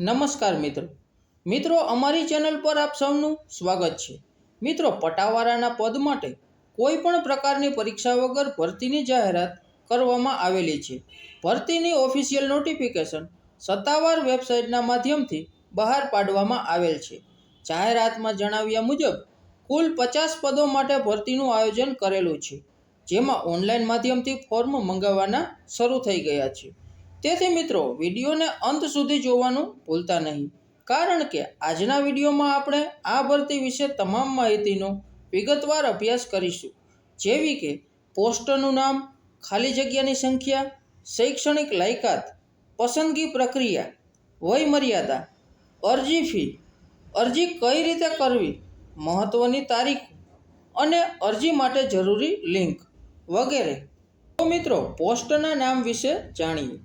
નમસ્કાર મિત્રો. મિત્રો, અમારી ચેનલ પર આપ સૌનું સ્વાગત છે. મિત્રો, પટાવાળાના પદ માટે કોઈ પણ પ્રકારની પરીક્ષા વગર ભરતીની જાહેરાત કરવામાં આવેલી છે. ભરતીની ઓફિશિયલ નોટિફિકેશન સત્તાવાર વેબસાઇટના માધ્યમથી બહાર પાડવામાં આવેલ છે. જાહેરાતમાં જણાવ્યા મુજબ, કુલ પચાસ પદો માટે ભરતીનું આયોજન કરેલું છે, જેમાં ઓનલાઈન માધ્યમથી ફોર્મ મંગાવવાના શરૂ થઈ ગયા છે. તેથી મિત્રો, વિડીયોને અંત સુધી જોવાનું ભૂલતા નહીં. કારણ કે આજના વિડીયોમાં આપણે આ ભરતી વિશે તમામ માહિતીનો વિગતવાર અભ્યાસ કરીશું. જેવી કે પોસ્ટનું નામ, ખાલી જગ્યાની સંખ્યા, શૈક્ષણિક લાયકાત, પસંદગી પ્રક્રિયા વય મર્યાદા અરજી ફી, અરજી કઈ રીતે કરવી મહત્ત્વની તારીખ અને અરજી માટે જરૂરી લિંક વગેરે. તો મિત્રો, પોસ્ટના નામ વિશે જાણીએ.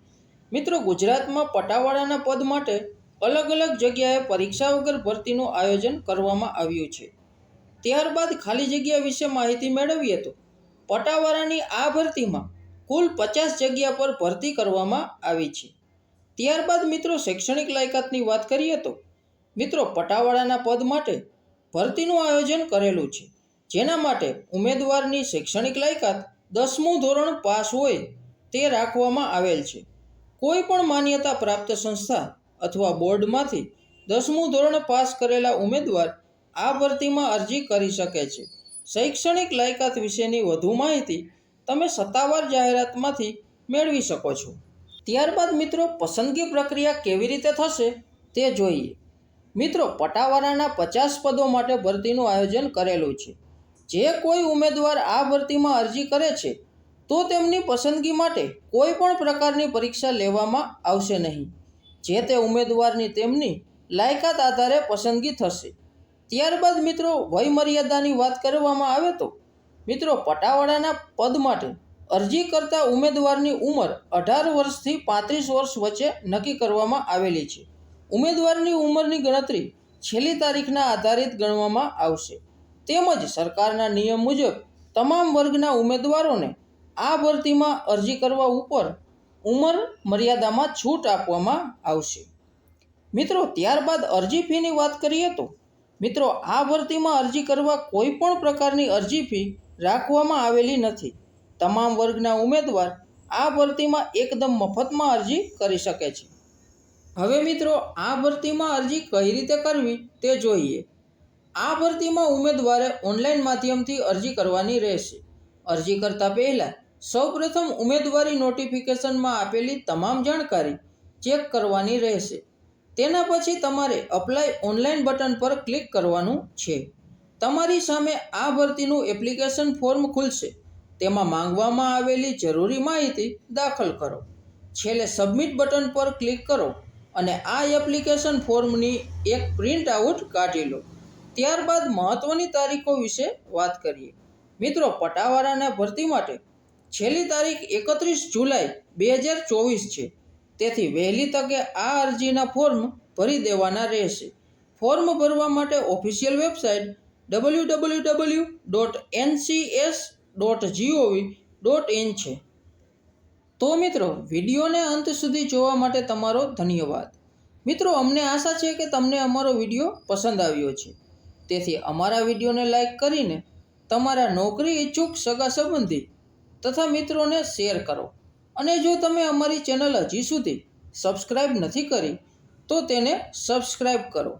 મિત્રો ગુજરાતમાં પટાવાળાના પદ માટે અલગ અલગ જગ્યાએ પરીક્ષા વગર ભરતીનું આયોજન કરવામાં આવ્યું છે. ત્યારબાદ ખાલી જગ્યા વિશે માહિતી મેળવીએ તો પટાવાળાની આ ભરતીમાં કુલ પચાસ જગ્યા પર ભરતી કરવામાં આવી છે. ત્યારબાદ મિત્રો શૈક્ષણિક લાયકાતની વાત કરીએ તો મિત્રો પટાવાળાના પદ માટે ભરતીનું આયોજન કરેલું છે. જેના માટે ઉમેદવારની શૈક્ષણિક લાયકાત દસમું ધોરણ પાસ હોય તે રાખવામાં આવેલ છે. કોઈ પણ માન્યતા પ્રાપ્ત સંસ્થા અથવા બોર્ડમાંથી દસમું ધોરણ પાસ કરેલા ઉમેદવાર આ ભરતીમાં અરજી કરી શકે છે. શૈક્ષણિક લાયકાત વિશેની વધુ માહિતી તમે સત્તાવાર જાહેરાતમાંથી મેળવી શકો છો. ત્યારબાદ મિત્રો, પસંદગી પ્રક્રિયા કેવી રીતે થશે તે જોઈએ. મિત્રો પટાવાળાના પચાસ પદો માટે ભરતીનું આયોજન કરેલું છે. જે કોઈ ઉમેદવાર આ ભરતીમાં અરજી કરે છે તો તેમની પસંદગી માટે કોઈ પણ પ્રકારની પરીક્ષા લેવામાં આવશે નહીં. જે તે ઉમેદવારની તેમની લાયકાત આધારે પસંદગી થશે. ત્યારબાદ મિત્રો વય મર્યાદાની વાત કરવામાં આવે તો, મિત્રો, પટાવાળાના પદ માટે અરજી કરતા ઉમેદવારની ઉંમર અઢાર વર્ષથી પાંત્રીસ વર્ષ વચ્ચે નક્કી કરવામાં આવેલી છે. ઉમેદવારની ઉંમરની ગણતરી છેલ્લી તારીખના આધારિત ગણવામાં આવશે. તેમજ સરકારના નિયમ મુજબ તમામ વર્ગના ઉમેદવારોને આ ભરતીમાં અરજી કરવા ઉપર ઉંમર મર્યાદામાં છૂટ આપવામાં આવશે. મિત્રો, ત્યારબાદ અરજી ફીની વાત કરીએ તો, મિત્રો, આ ભરતીમાં અરજી કરવા કોઈ પણ પ્રકારની અરજી ફી રાખવામાં આવેલી નથી. તમામ વર્ગના ઉમેદવાર આ ભરતીમાં એકદમ મફતમાં અરજી કરી શકે છે. હવે મિત્રો, આ ભરતીમાં અરજી કઈ રીતે કરવી તે જોઈએ. આ ભરતીમાં ઉમેદવારે ઓનલાઈન માધ્યમથી અરજી કરવાની રહેશે. અરજી કરતા પહેલાં સૌપ્રથમ ઉમેદવારી નોટિફિકેશનમાં આપેલી તમામ જાણકારી ચેક કરવાની રહેશે. તેના પછી તમારે અપ્લાય ઓનલાઈન બટન પર ક્લિક કરવાનું છે. તમારી સામે આ ભરતીનું એપ્લિકેશન ફોર્મ ખુલશે. તેમાં માંગવામાં આવેલી જરૂરી માહિતી દાખલ કરો. છેલ્લે સબમિટ બટન પર ક્લિક કરો અને આ એપ્લિકેશન ફોર્મની એક પ્રિન્ટ આઉટ કાઢી લો. ત્યારબાદ મહત્ત્વની તારીખો વિશે વાત કરીએ. મિત્રો, પટાવાળાના ભરતી માટે છેલ્લી તારીખ એકત્રીસ જુલાઈ બે હજાર ચોવીસ છે. તેથી વહેલી તકે આ અરજીના ફોર્મ ભરી દેવાના રહેશે. ફોર્મ ભરવા માટે official website W W W dot NCS dot GOV dot in છે. તો મિત્રો, વિડીયોને અંત સુધી જોવા માટે તમારો ધન્યવાદ. મિત્રો, અમને આશા છે કે તમને અમારો વીડિયો પસંદ આવ્યો છે. તેથી અમારા વિડીયોને લાઈક કરીને તમારા નોકરી ઈચ્છુક સગા સંબંધી તથા મિત્રોને શેર કરો. અને જો તમે અમારી ચેનલ હજી સુધી સબસ્ક્રાઈબ નથી કરી, તો તેને સબસ્ક્રાઈબ કરો.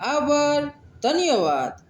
આભાર. ધન્યવાદ.